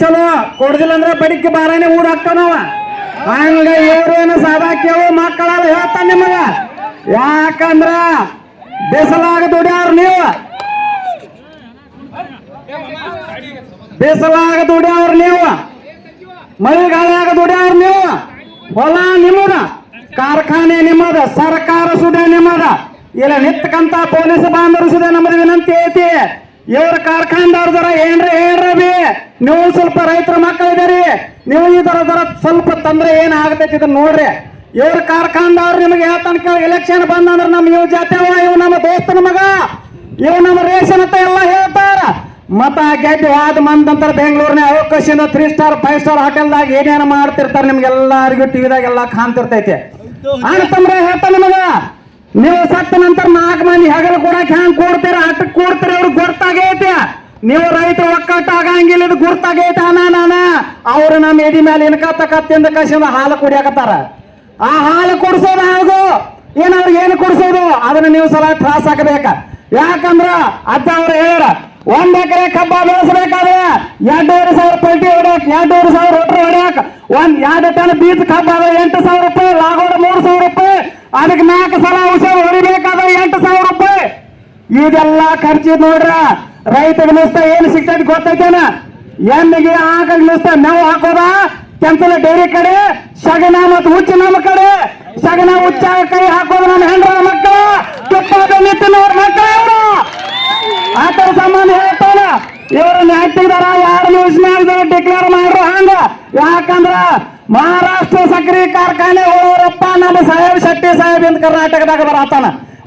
ಚಲೋ. ಕೊಡ್ದಿಲ್ಲ ಅಂದ್ರೆ ಬಡಿಕೆ ಬಾರಾನೆ ಊರ್ ಹಾಕ್ತಾನವ. ಹಂಗ ಇವ್ರೇನು ಸಾದಾ ಕೇಳು ಮಕ್ಕಳಲ್ಲ ಹೇಳ್ತಾನ ನಿಮಗ. ಯಾಕಂದ್ರ ಬಿಸಲಾಗ ದುಡ್ಯಾರ ನೀವು. ಬಿಸಲಾಗ ದುಡ್ಯಾವ್ರ ನೀವು. ಮಳೆಗಾಲಾಗ ದುಡ್ಯಾವ್ರ ನೀವು. ಹೊಲ ನಿಮ್ಮದ, ಕಾರ್ಖಾನೆ ನಿಮ್ಮದ, ಸರ್ಕಾರ ಸುದ ನಿಮ್ಮದ. ಇಲ್ಲ ನಿತ್ಕಂತ ಪೊಲೀಸ್ ಬಾಂಧವರು ಸುದ ನಮ್ಮದು ವಿನಂತಿ ಐತಿ. ಇವ್ರ ಕಾರ್ಖಾನೆದವ್ರ ಏನ್ರಿ ಹೇಳ್ರಿ ಬಿ ನೀವು ಸ್ವಲ್ಪ ರೈತರ ಮಕ್ಕಳಿದಾರಿ ನೀವು ಇದರ ದರ ಸ್ವಲ್ಪ ತಂದ್ರೆ ಏನ್ ಆಗತೈತಿ ಇದನ್ನ ನೋಡ್ರಿ. ಇವ್ರ ಕಾರ್ಖಾನೆದವ್ರು ನಿಮ್ಗೆ ಹೇಳ್ತಾನ ಕೇಳಿ ಎಲೆಕ್ಷನ್ ನಮ್ಮ ಇವ್ ಅವ ಇವ್ ನಮ್ಮ ದೋಸ್ತನ ಮಗ. ಇವ್ ನಮ್ಮ ರೇಷನ್ ಅಂತ ಎಲ್ಲ ಹೇಳ್ತಾರ. ಮತ ಗೆದ್ದು ವಾದ ಮಂದಂತರ ಬೆಂಗಳೂರಿನ ಅವಕಾಶದಿಂದ ತ್ರೀ ಸ್ಟಾರ್ ಫೈವ್ ಸ್ಟಾರ್ ಹೋಟೆಲ್ದಾಗ ಏನೇನು ಮಾಡ್ತಿರ್ತಾರೆ ನಿಮ್ಗೆಲ್ಲರಿಗೂ ಟಿವಿದಾಗ ಎಲ್ಲ ಕಾಣ್ತಿರ್ತೈತಿ. ಅಂತಂದ್ರೆ ಹೇಳ್ತಾನೆ ನಿಮಗ ನೀವು ಸತ್ತ ನಂತರ ನಾಲ್ಕು ಮಂದಿ ಹೆಗಲು ಕೊಡಕ್ ಹೆಂಗ್ ಕೊಡ್ತೀರ? ಅಟ್ಟಕ್ ಕೂಡ್ತೀರ? ಅವ್ರಿಗೆ ಗೊತ್ತಾಗೈತೆ. ನೀವು ರೈತರು ಒಕ್ಕಟ್ಟು ಆಗಂಗಿಲ್ಲ, ಇದು ಗುರ್ತಾಗೈತಿ ಅನ ನಾನ. ಅವ್ರು ನಮ್ಮ ಎದಿ ಮೇಲೆ ಇನ್ಕತ್ತ ತಿಂದ ಕಸಿಂದ ಹಾಲು ಕುಡಿಯಾಕತ್ತಾರ. ಆ ಹಾಲು ಕುಡಿಸೋದು ಹಾಗೂ. ಏನಾದ್ರು ಏನು ಕುಡಿಸೋದು? ಅದನ್ನ ನೀವು ಸಲ ತ್ರಾಸ ಹಾಕಬೇಕ. ಯಾಕಂದ್ರ ಅಜ್ಜ ಅವ್ರು ಹೇಳ ಒಂದ್ ಎಕರೆ ಕಬ್ಬ ಬೆಳೆಸಬೇಕಾದ್ರೆ ಎರಡೂವರೆ ಸಾವಿರ ಪಲ್ಟಿ ಹೊಡ್ಯಾಕ ಎರಡೂವರೆ ಸಾವಿರ ರೂಪಾಯಿ ಹೊಡ್ಯಾಕ, ಒಂದ್ ಎರಡು ಟನ್ ಬೀಜ ಕಬ್ಬ ಎಂಟು ಸಾವಿರ ರೂಪಾಯಿ, ಲಾಗೋಡ ಮೂರು ಸಾವಿರ ಅದಕ್ಕೆ ನಾಲ್ಕು ಸಲ ಔಷಧ ಹೊಡಿಬೇಕಾದ್ರೆ ಎಂಟು ಸಾವಿರ ರೂಪಾಯಿ. ಇದೆಲ್ಲ ಖರ್ಚು ನೋಡ್ರ ರೈತ ನಿಸ್ತ ಏನು ಸಿಗ್ತೈತಿ ಗೊತ್ತೈತೇನ? ಎಣ್ಣಿಗೆ ಆಕಳ ನಿಸ್ತ ನಾವು ಹಾಕೋದ ಕೆಂಪಲ ಡೈರಿ ಕಡೆ ಸಗನ ಮತ್ತು ಹುಚ್ಚ ನಮ್ಮ ಕಡೆ. ಸಗನ ಹುಚ್ಚ ಕೈ ಹಾಕೋದು ನಮ್ಮ ಹೆಂಡ್ರ ಮಕ್ಕಳು, ತುಪ್ಪದ ನಿಟ್ಟಿನವ್ರ ಮಕ್ಕಳು ಆತರ ಸಂಬಂಧ ಹೇಳ್ತಾನ? ಇವ್ರನ್ನ ಹಾಕ್ತಿದಾರ ಯಾರು ಯೋಜನೆ ಡಿಕ್ಲೇರ್ ಮಾಡ್ರು ಹಂಗ. ಯಾಕಂದ್ರ ಮಹಾರಾಷ್ಟ್ರ ಸಕ್ರಿ ಕಾರ್ಖಾನೆ ಹೋಗೋರಪ್ಪ ನಮ್ಮ ಸಾಹೇಬ್ ಶೆಟ್ಟಿ ಸಾಹೇಬ್ ಅಂತ ಕರ್ನಾಟಕದಾಗ ಬರತಾನ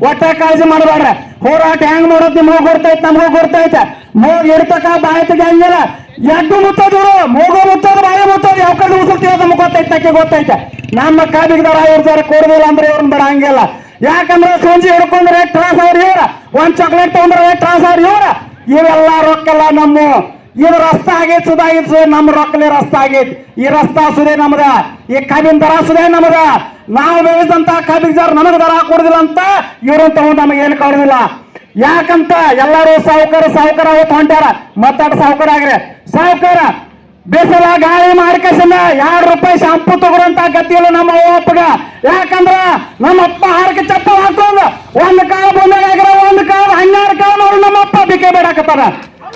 ಒಟ್ಟೆ ಕಾಳಜಿ ಮಾಡಬೇಡ್ರ. ಹೋರಾಟ ಹೆಂಗ್ ಮಾಡೋದ್ ನಿಮ್ಗೆ ಗೊತ್ತೈತೆ ನಮಗೂ ಗೊತ್ತೈತೆ ಮೂಗ್ ಇಡ್ತಕ ಬಾಯಿ ಹೆಂಗಿಲ್ಲ. ಎಡ್ಡು ಮುತ್ತದ ಮೂಗು ಮುತ್ತೋದು, ಬಾಯಿ ಮುತ್ತೋದು, ಯಾವ ಕಡೆ ಉಸುಲ್ತೀವಿ ನಮ್ಗೆ ಗೊತ್ತೈತೆ ಅಕ್ಕಿ ಗೊತ್ತೈತೆ. ನಮ್ಮ ಕಾಬಿಗದವ್ರ ಇವ್ರ ಕೊಡುದಿಲ್ಲ ಅಂದ್ರೆ ಇವ್ರನ್ನ ಬಿಡಂಗಿಲ್ಲ ಯಾಕಂದ್ರೆ ಸೂಜಿ ಹಿಡ್ಕೊಂಡ್ರೆ ಟ್ರಾಸ್ ಅವ್ರ ಇವ್ರ. ಒಂದ್ ಚಾಕ್ಲೇಟ್ ತಗೊಂಡ್ರೆ ಟ್ರಾಸ್ ಅವ್ರ ಇವ್ರ. ಇವೆಲ್ಲ ರೊಕ್ಕಲ್ಲ ನಮ್ಮ ಇದು ರಸ್ತೆ ಆಗೈತೆ ಸುಧಾಗಿತ್ ಸುದೇ ನಮ್ಮ ರೊಕ್ಕಲೆ ರಸ್ತೆ ಆಗೈತಿ. ಈ ರಸ್ತ ಸುದೇ ನಮ್ದ. ಈ ಕಬಿನ ದರ ಸುದೇ ನಮ್ದ. ನಾವು ಬೆಳೆದಂತ ಕಬ್ಬಿಗೆ ಸರ್ ನಮಗ್ ದರ ಕೊಡುದಿಲ್ಲ ಅಂತ ಇವರು ತಗೊಂಡ್ ನಮಗೆ ಏನು ಕೊಡುದಿಲ್ಲ. ಯಾಕಂತ ಎಲ್ಲರೂ ಸಾವುಕಾರ ಸಾವುಕಾರ ಅವತ್ತು ಹೊಂಟ್ಯಾರ ಮತ್ತಾಡ ಸಾವುಕಾರ ಆಗ್ರಿ. ಸಾವುಕಾರ, ಬೇಸಲ ಗಾಳಿ ಮಾಡ್ಕಸನ ಎರಡು ರೂಪಾಯಿ ಶಾಂಪು ತಗೊಂಡಂತ ಗತಿ ಇಲ್ಲ ನಮ್ಮ ಅಪ್ಪಗ. ಯಾಕಂದ್ರ ನಮ್ಮ ಅಪ್ಪ ಹಾರಕ್ಕೆ ಚಪ್ಪಲ್ ಹಾಕೊಂಡು ಒಂದ್ ಕಾಲ ಬಂದಾಗ ಒಂದ್ ಕಾಲ ಹನ್ನೆರಡು ಕಾಲ ನಮ್ಮಪ್ಪ ಬಿಕೆ ಬೇಡಾಕತ್ತಾರ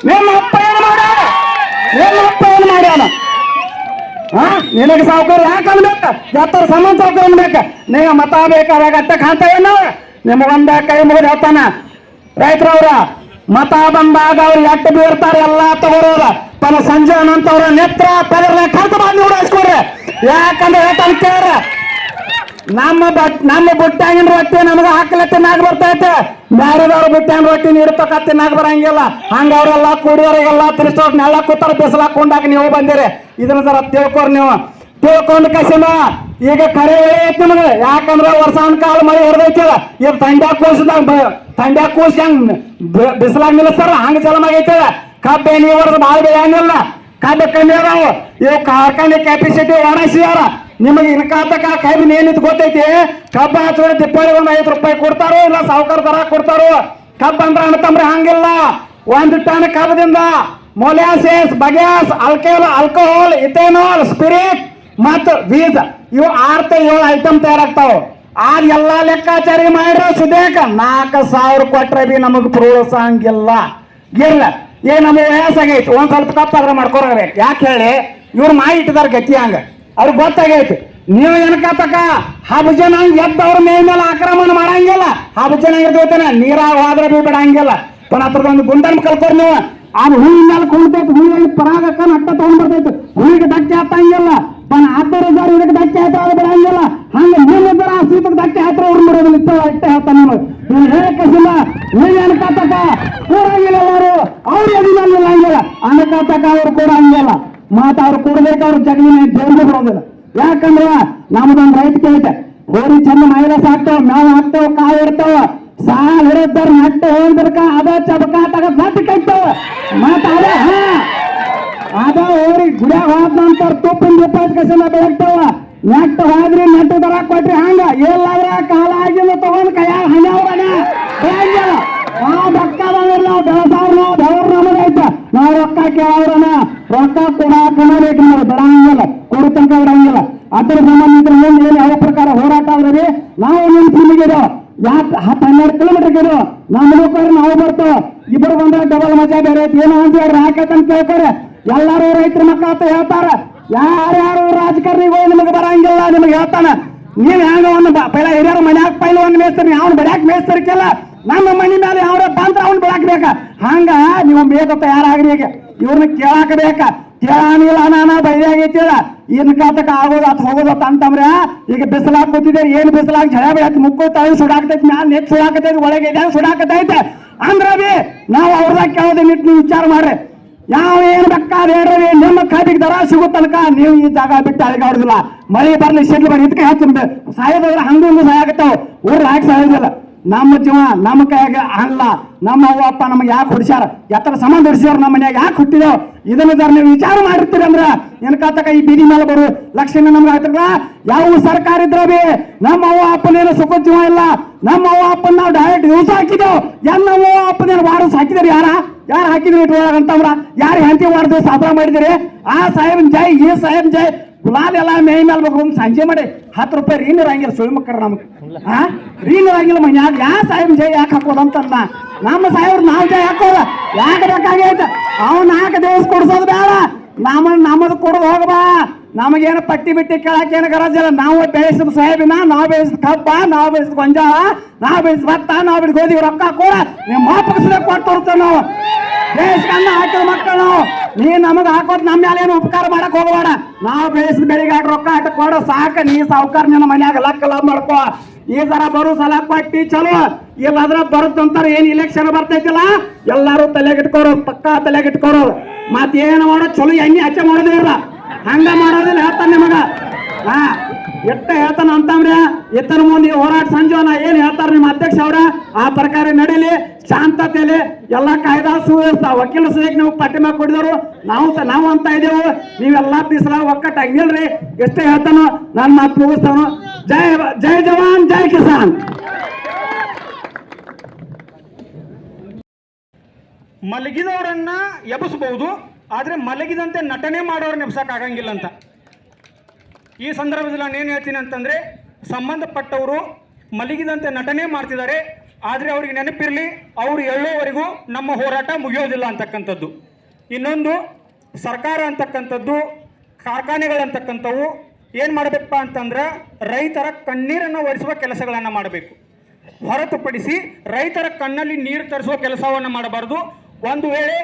ನಿಮ್ಮ ಅಪ್ಪ ಏನು ಮಾಡ್ಯಾರ ನಿಮ್ಮ ಅಪ್ಪ ಏನು ಮಾಡ್ಯಾನ? ಹಾ ನಿನಗೆ ಸಾವುಕಾರ ಯಾಕೆ ಅನ್ಬೇಕ? ಎತ್ತರ ಸಮಾನ ಸಾವುಕಾರ ಅನ್ಬೇಕ? ನೀವು ಮತ ಬೇಕಾದಾಗ ಅಟ್ಟ ಕಾಣ್ತಾ ಏನು ನಿಮಗೊಂದ ಕೈ ಮುಗಿದು ಹೇಳ್ತಾನ. ರೈತರವ್ರ, ಮತ ಬಂದಾಗ ಅವ್ರು ಎಟ್ಟು ಬೀರ್ತಾರೆ ಎಲ್ಲ ತಗೋರೋದ. ತನ್ನ ಸಂಜೆ ಅನ್ನಂತವ್ರ ನೆತ್ರ ಪದರ್ನ ಕಲ್ತ ಬಂದು ಉಡಾಯಿಸ್ಕೊಡ್ರಿ. ಯಾಕಂದ್ರೆ ಹೇಳ್ತಾನೆ ಕೇಳ್ರ. ನಮ್ಮ ಬಟ್, ನಮ್ಮ ಬುಟ್ಟಾಗಿನ ರೊಟ್ಟಿ ನಮಗೆ ಹಾಕಲ ನಾಗ ಬರ್ತೈತೆ. ಬ್ಯಾರೆದವ್ರ ಬುಟ್ಟಾಗಿನ ರೊಟ್ಟಿ ನೀಡ್ತಕ್ಕ ನಾಗ್ ಬರಂಗಿಲ್ಲ. ಹಂಗ ಅವರೆಲ್ಲ ಕುಡಿಯೋರಿಗೆಲ್ಲ ತಿರ್ಸೋಕ್ ನೆಲ್ಲ ಕೂತಾರ ಬಿಸಿಲಾಕೊಂಡಾಗ ನೀವು ಬಂದಿರಿ. ಇದನ್ನ ಜರ ತಿಳ್ಕೊರ್ ನೀವು. ತಿಳ್ಕೊಂಡ್ ಕಸಿನ ಈಗ ಕರೆ ಐತಿ ನಮಗೆ. ಯಾಕಂದ್ರೆ ವರ್ಷಾನ್ ಕಾಲ ಮಳೆ ಹೊಡೆದೈತಿಲ್ಲ. ಈಗ ತಂಡ್ಯಾ ಕೂಸಿದಾಗ ತಂಡ್ಯಾ ಕೂಸಿ ಹಂಗ್ ಬಿಸಿಲಾಗ ನಿಲ್ಲಿಸ್ತಾರ ಹಂಗ ಚಲಮಾಗೈತಿಲ್ಲ ಕಬ್ಬೆ ನೀವು ಬಾಳ ಬೆಳೆಯಂಗಿಲ್ಲ ಕಬ್ಬು ಕಮ್ಮಿ ಅದಾವ. ಇವ್ ಕಾರ್ಖಾನೆ ಕೆಪಾಸಿಟಿ ಒಣಸಿದಾರ ನಿಮಗೆ ಇನ್ಕಾತಕ ಕಬ್ಬಿನ ಏನಿತ್ತು ಗೊತ್ತೈತಿ? ಕಬ್ಬ ಹಚ್ಚಿದ್ರೆ ತಿಪ್ಪಳಿ ಒಂದ್ ಐದು ರೂಪಾಯಿ ಕೊಡ್ತಾರೋ ಇಲ್ಲ ಸಾವುಕಾರ ದರ ಕೊಡ್ತಾರೋ? ಕಬ್ಬ ಅಂದ್ರೆ ಅಣ್ತಂಬ್ರೆ ಹಂಗಿಲ್ಲ. ಒಂದು ton ಕಬ್ಬದಿಂದ molasses, bagasse, alcohol alcohol ethanol, spirit ಮತ್ತು ಬೀಜ ಇವು ಆರ್ತ ಏಳು ಐಟಮ್ ತಯಾರಾಗ್ತಾವ. ಆದ್ ಎಲ್ಲಾ ಲೆಕ್ಕಾಚಾರಿ ಮಾಡ್ರ ಸುದೇಕ ನಾಲ್ಕು ಸಾವಿರ ಕೊಟ್ರೆ ಬಿ ನಮಗ್ ಪ್ರೋತ್ಸಾಹಂಗಿಲ್ಲ. ಇಲ್ಲ ಏ ನಮಗೆ ವಯಸ್ಸಾಗೈತಿ ಒಂದ್ ಸ್ವಲ್ಪ ಕಪ್ಪಾದ್ರೆ ಮಾಡ್ಕೊಳ್ಬೇಕು ಯಾಕೆ ಹೇಳಿ? ಇವ್ರು ಮಾಡಿ ಇಟ್ಟಿದಾರ ಗತಿ ಹಂಗ. ಅವ್ರಿಗೆ ಗೊತ್ತಾಗೈತಿ. ನೀವು ಏನಕತ್ತಕ ಹಬ್ಬಜನ ಎದ್ದವ್ರ ಮೇ ಮೇಲೆ ಆಕ್ರಮಣ ಮಾಡಂಗಿಲ್ಲ. ಹಬ್ಬಜನ ಇರ್ತೈತೇನೆ ನೀರಾಗ ಹೋದ್ರೆ ಬಿ ಬಿಡಂಗಿಲ್ಲ. ಹತ್ರದ ಒಂದು ಗುಂಡನ್ ಕಲ್ಕೋರ್ ನೀವು. ಅದು ಹೂವಿನ ಮೇಲೆ ಕುಂತೈತಿ ಹೂವಿನ ಪರಾಗ ನಟ್ಟ ತಗೊಂಡ್ ಹೂವಿಗೆ ಧಕ್ಕೆ ಹತ್ತಂಗಿಲ್ಲ ಪನ ಹತ್ತರ ಇದ್ದಾರೆ ಇದಕ್ಕೆ ಧಕ್ಕೆ ಹತ್ತ ಅದು ಬಿಡಂಗಿಲ್ಲ. ಹಂಗ ನೀನು ಆ ಸೀತಕ್ಕೆ ಧಕ್ಕೆ ಹತ್ರ ಅವ್ರು ಮಾಡೋದಿಲ್ಲ ಇತ್ತ ಅಷ್ಟೇ ಹತ್ತ ನಿಮಗೆ ನೀವು ಹೇಳಕ್ಕಿಲ್ಲ ನೀವು ಅನ್ಕತ್ತಕ ಕೂರಂಗಿಲ್ಲ ಅವರು ಅವ್ರು ಎದಿನಲ್ಲಿ ಹಂಗಿಲ್ಲ. ಅನ್ಕತ್ತಕ ಅವ್ರು ಕೂಡ ಹಂಗಿಲ್ಲ ಮಾತ ಅವ್ರು ಕೂಡಬೇಕು ಅವ್ರ ಜಗಲಿನ ಜೈಲಿಗೆ ಬರೋದಿಲ್ಲ ಯಾಕಂದ್ರೆ ನಮ್ದೊಂದು ರೈತ ಕೇಳಿದೆ ಹೋರಿ ಚಂದ ಮೈಲಸ್ ಹಾಕ್ತಾವ ಮೇವ್ ಹಾಕ್ತಾವ ಕಾಯಿ ಇರ್ತಾವ ಸಾಲ ಹಿಡಿದಾರ ನಟ್ಟ ಹೋಗ್ಬೇಕ, ಅದ ಚಬಕ ತಗದ್ ನಟ್ಟು ಕಟ್ತಾವ ಮಾತಾಡ ಅದ ಹೋರಿ ಗುಡಿಯಾಗ ಹೋದ ನಂತರ ತುಪ್ಪಿನ ರೂಪಾಯಿ ಕಸಿನ ಬೆಳಗ್ತಾವ. ನೆಟ್ಟ ಹೋದ್ರಿ ನೆಟ್ಟು ದರ ಕೊಟ್ರಿ ಹಂಗ. ಎಲ್ಲಾದ್ರ ಕಾಲ ಆಗಿಲ್ಲ ತಗೊಂಡ್ ಕೈಯಾಗ ಬೆಳಂಗಿಲ್ಲ ಆ ಬಕ್ಕ ಬಂದ್ರ ನಾವು ಬೆಳಸಾವ್ ನಾವು ನಮಗೈತ ನಾವು ರೊಕ್ಕ ಕೇಳೋರನ್ನ ರೊಕ್ಕ ಕೊಡಾಕ ನಾವು ಬರಂಗಿಲ್ಲ ಕೊಡು ತನಕ ಬಿಡಂಗಿಲ್ಲ ಅದ್ರ ಸಂಬಂಧಿತ ಮುಂದೆ ಏನು ಯಾವ ಪ್ರಕಾರ ಹೋರಾಟ ಆದ್ರೆ ನಾವು ನಿಮ್ಮ ತಿರುಗಿರೋ ಯಾಕೆ ಹತ್ತು ಹನ್ನೆರಡು ಕಿಲೋಮೀಟರ್ ಇರೋ, ನಮ್ಮ ಲೋಕರು ನಾವು ಬರ್ತೋ ಇಬ್ಬರು ಬಂದ್ರೆ ಡಬಲ್ ಮಜಾ ಬೇರೆ ಏನು ಅಂತ ಹಾಕತ್ತಂತ ಕೇಳ್ತಾರೆ. ಎಲ್ಲಾರು ರೈತರ ಮಕ್ಕಳ ಅಂತ ಹೇಳ್ತಾರ. ಯಾರ್ಯಾರು ರಾಜಕಾರಣಿಗಳು ನಿಮಗೆ ಬರಂಗಿಲ್ಲ, ನಿಮಗೆ ಹೇಳ್ತಾನೆ. ನೀವ್ ಹೆಂಗ ಒಂದು ಪೈಲ ಮನೆ ಮನ್ಯಾಗ ಪೈಲ ಒಂದು ಮೇಸ್ತರಿ, ಅವ್ನು ಬೆಳಕ್ ಮೇಸ್ತರಿಕೆಲ್ಲ. ನಮ್ಮ ಮನೆ ಮೇಲೆ ಅವ್ರ ಬಂದ್ರ ಅವ್ನು ಬೆಳಕ್ ಬೇಕ? ಹಂಗ ನೀವು ಬೇಗ ತಯಾರಾಗ್ರಿ ಈಗ. ಇವ್ರನ್ನ ಕೇಳಾಕ ಬೇಕ ಕೇಳಾನಿಲ್ಲ ನಾನ ಏನ್ ಕಾತಕ ಆಗೋದು ಅತ್ ಹೋಗೋದು ಅಂತಂದ್ರ ಈಗ ಬಿಸಿಲಾಗ ಕೂತಿದೆ ಏನ್ ಬಿಸಿಲಾಗ ಝಳ ಬೆಳಕ್ ಮುಕ್ಕು ಸುಡಾಕತೈತಿ, ಮ್ಯಾಲ ನೆಟ್ ಸುಡಾಕತೈತಿ, ಒಳಗೆ ಇದೆ ಸುಡಾಕತೈತೆ? ಅಂದ್ರ ಬಿ ನಾವು ಅವ್ರದಾಗ ಕೇಳೋದ ನಿಟ್ ನೀವು ವಿಚಾರ ಮಾಡ್ರಿ. ಯಾವ ಏನ್ ಬೇಕಾದ ಹೇಳ್ರಿ, ನಿಮ್ಮ ಖಾತೆಗೆ ದರ ಸಿಗೋ ತನಕ ನೀವು ಈ ಜಾಗ ಬಿಟ್ಟು ಅಳಗಾಡುದಿಲ್ಲ ಮಳೆ ಬರ್ಲಿ, ಸಿಡ್ಲು ಬರ್ಲಿ ಇದಕ್ಕೆ ಸಾಯೋದ್ರ ಸಾಯೋದ್ರೆ ಹಂಗೊಂದು ಸಾಯಾಗತ್ತಾವ ಊರ್ ಹಾಕಿ ಸಾಯೋದಿಲ್ಲ. ನಮ್ಮ ಜೀವ ನಮ್ಮ ಕೈಯಾಗ ಅಲ್ಲ. ನಮ್ಮ ಅವ್ವ, ಅಪ್ಪ ನಮಗೆ ಯಾಕೆ ಹೊಡಿಸ್ಯಾರ? ಎತ್ತರ ಸಂಬಂಧ ಹೊಡಿಸ್ಯಾರ ನಮ್ಮ ಮನ್ಯಾಗ? ಯಾಕೆ ಹುಟ್ಟಿದೋ ಇದನ್ನ ಜರ ನೀವು ವಿಚಾರ ಮಾಡಿರ್ತೀರಿ ಅಂದ್ರ ಎನ್ಕಾತಕ ಈ ಬೀದಿ ಮೇಲೆ ಬರು. ಲಕ್ಷಣ ನಮ್ಗೆ ಆಯ್ತಲ್ಲ? ಯಾವ ಸರ್ಕಾರ ಇದ್ರ ಬಿ? ನಮ್ಮ ಅವ್ವ ಅಪ್ಪನೇನು ಸುಖ ಜೀವ ಇಲ್ಲ. ನಮ್ಮ ಅವ್ವ ಅಪ್ಪನ ನಾವು ಡೈರೆಕ್ಟ್ ದಿವಸ ಹಾಕಿದೆವು. ಎನ್ ನಮ್ಮ ಅವ್ವ ಅಪ್ಪನೇನು ವಾರಸ್ ಹಾಕಿದಾರೆ ಯಾರ? ಯಾರು ಹಾಕಿದ್ರಿ ಅಂತವ್ರ? ಯಾರು ಹೆಂಡತಿ ವಾರದ ಸಾಧನ ಮಾಡಿದಿರಿ? ಆ ಸಾಹೇಬನ್ ಜೈ, ಈ ಸಾಹೇಬ್ ಜೈ. ಗುಲಾಲ್ ಎಲ್ಲ ಮೇ ಮೇಲೆ ಬೇಕು ಸಂಜೆ ಮಾಡಿ ಹತ್ತು ರೂಪಾಯಿ ರೀನ್ ಇರಂಗಿಲ್ಲ ಸುಳಿ ಮಕ್ಕಳು ನಮ್ಗೆ. ಹಾ ರೀನ್ ಇರಂಗಿಲ್ಲ ಮನ್ಯಾಗ. ಯಾ ಸಾಹೇಬ್ ಜೈ ಯಾಕೆ ಹಾಕೋದು ಅಂತಂದ? ನಮ್ಮ ಸಾಹೇಬ್ರು ನಾವು ಜೈ ಹಾಕೋದ. ಯಾಕೆ ಬೇಕಾಗೈತೆ? ಅವ್ ನಾಲ್ಕು ದಿವಸ ಕೊಡ್ಸೋದು ಬೇಡ. ನಮ್ಮ ನಮ್ಮದು ಕೊಡೋದು ಹೋಗಬಾ ನಮಗೇನು ಪಟ್ಟಿ ಬಿಟ್ಟಿ ಕೇಳಕ್ಕೆ ಏನು ಗರಜಿಲ್ಲ ನಾವು ಬೆಳೆಸಿದ ಸಾಹೇಬಿನ ನಾವು ಬೆಳೆಸಿದ ಕಬ್ಬ, ನಾವು ಬೆಳೆಸಿದ ಗೊಂಜಾಳ, ನಾವು ಬೆಳೆಸಿದ ಭತ್ತ, ನಾವು ಬಿಟ್ಟು ಗೋಧಿ, ರೊಕ್ಕ ಕೂಡ ನಿಮ್ಮ ಮಾಪಕಸದ ಕೊಟ್ಟು ತೋರ್ತೇವೆ ನಾವು. ದೇಶಕನ್ನ ಹಾಕಿದ ಮಕ್ಕಳು. ನೀ ನಮಗ್ ಹಾಕೋದ್ ನಮ್ಮ ಮೇಲೆ ಏನು ಉಪಕಾರ ಮಾಡಕ್ ಹೋಗಬೇಡ. ನಾವು ಬೆಳೆಸಿದ ಬೆಳಿಗ್ಗೆ ಹಾಕಿ ರೊಕ್ಕ ಹಾಕಿ ಕೊಡ, ಸಾಕ. ನೀ ಸಾವುಕಾರ ನಿನ್ನ ಮನ್ಯಾಗ ಲಕ್ಕ ಲಾಭ ಮಾಡ್ಕೋ. ಈ ಸರ ಬರು, ಸಲ ಕೊಟ್ಟಿ ಚಲೋ. ಇಲ್ಲಾದ್ರ ಬರುತ್ತಂತಾರೆ ಏನ್ ಇಲೆಕ್ಷನ್ ಬರ್ತೈತಿಲ್ಲ? ಎಲ್ಲಾರು ತಲೆಗಿಟ್ಕೋರು, ಪಕ್ಕಾ ತಲೆಗಿಟ್ಕೋರು. ಮತ್ತೇನು ಮಾಡೋ ಚಲೋ ಎಣ್ಣೆ ಹಚ್ಚ ಮಾಡೋದಿಲ್ಲ ಹಂಗ ಮಾಡೋದಿಲ್ಲ ಹೇಳ್ತಾನೆ ನಿಮಗ ಎಷ್ಟ ಹೇಳ್ತಾನ ಅಂತಂದ್ರೆ ಎತ್ತನ ಮುಂದೆ ಹೋರಾಟ ಸಂಜೋನ ಏನ್ ಹೇಳ್ತಾರ ನಿಮ್ಮ ಅಧ್ಯಕ್ಷ ಅವ್ರ? ಆ ಪ್ರಕಾರ ನಡೀಲಿ ಶಾಂತತೆಯಲ್ಲಿ ಎಲ್ಲಾ ಕಾಯ್ದಾ ಸುವ್ಯವಸ್ಥೆ. ವಕೀಲ ಸದಕ್ಕೆ ನೀವು ಪಟ್ಟಿ ಮಾಡಿ ಕೊಡಿದವರು, ನಾವು ನಾವು ಅಂತ ಇದೇವು ನೀವೆಲ್ಲಾ ಬಿಸಿಲ ಒಕ್ಕಟ್ಟಾಗಿ ನಿಲ್ರಿ ಎಷ್ಟೇ ಹೇಳ್ತಾನೋ ನಾನು ಮಾತು ಮುಗಿಸ್ತಾನು. ಜೈ ಜೈ ಜವಾನ್, ಜೈ ಕಿಸಾನ್. ಮಲಗಿದವರನ್ನ ಎಬ್ಬಿಸಬಹುದು ಆದ್ರೆ ಮಲಗಿದಂತೆ ನಟನೆ ಮಾಡೋರನ್ನ ಎಬ್ಸಕ್ ಆಗಂಗಿಲ್ಲ ಅಂತ. ಈ ಸಂದರ್ಭದಲ್ಲಿ ನಾನು ಏನು ಹೇಳ್ತೀನಿ ಅಂತಂದರೆ, ಸಂಬಂಧಪಟ್ಟವರು ಮಲಗಿದಂತೆ ನಟನೆ ಮಾಡ್ತಿದ್ದಾರೆ, ಆದರೆ ಅವ್ರಿಗೆ ನೆನಪಿರಲಿ, ಅವರು ಹೇಳೋವರೆಗೂ ನಮ್ಮ ಹೋರಾಟ ಮುಗಿಯೋದಿಲ್ಲ ಅಂತಕ್ಕಂಥದ್ದು. ಇನ್ನೊಂದು, ಸರ್ಕಾರ ಅಂತಕ್ಕಂಥದ್ದು ಕಾರ್ಖಾನೆಗಳಂತಕ್ಕಂಥವು ಏನು ಮಾಡಬೇಕಪ್ಪ ಅಂತಂದ್ರೆ, ರೈತರ ಕಣ್ಣೀರನ್ನು ಒರೆಸುವ ಕೆಲಸಗಳನ್ನು ಮಾಡಬೇಕು. ಹೊರತುಪಡಿಸಿ ರೈತರ ಕಣ್ಣಲ್ಲಿ ನೀರು ತರಿಸುವ ಕೆಲಸವನ್ನು ಮಾಡಬಾರದು. ಒಂದು ವೇಳೆ